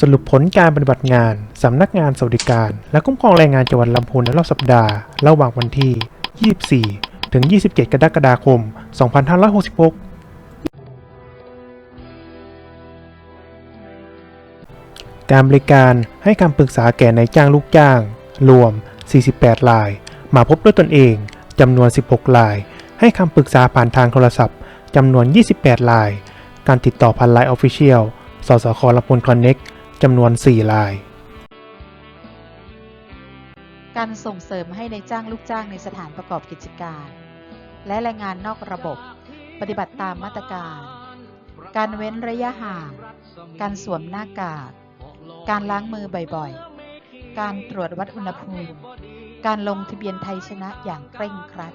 สรุปผลการปฏิบัติงาน สำนักงานสวัสดิการ และคุ้มครองแรงงานจังหวัดลำพูนในรอบสัปดาห์ ระหว่างวันที่ 24 ถึง 27 กรกฎาคม 2566 การบริการให้คำปรึกษาแก่นายจ้างลูกจ้าง รวม 48 ราย มาพบด้วยตนเองจำนวน 16 ราย ให้คำปรึกษาผ่านทางโทรศัพท์จำนวน 28 ราย การติดต่อผ่านไลน์ออฟฟิเชียลสสคลำพูนคอนเน็ก จำนวน 4 ราย การส่งเสริมให้ในจ้างลูกจ้างในสถานประกอบกิจการ และแรงงานนอกระบบ ปฏิบัติตามมาตรการ การเว้นระยะห่าง การสวมหน้ากาก การล้างมือบ่อยๆ การตรวจวัดอุณหภูมิ การลงทะเบียนไทยชนะอย่างเคร่งครัด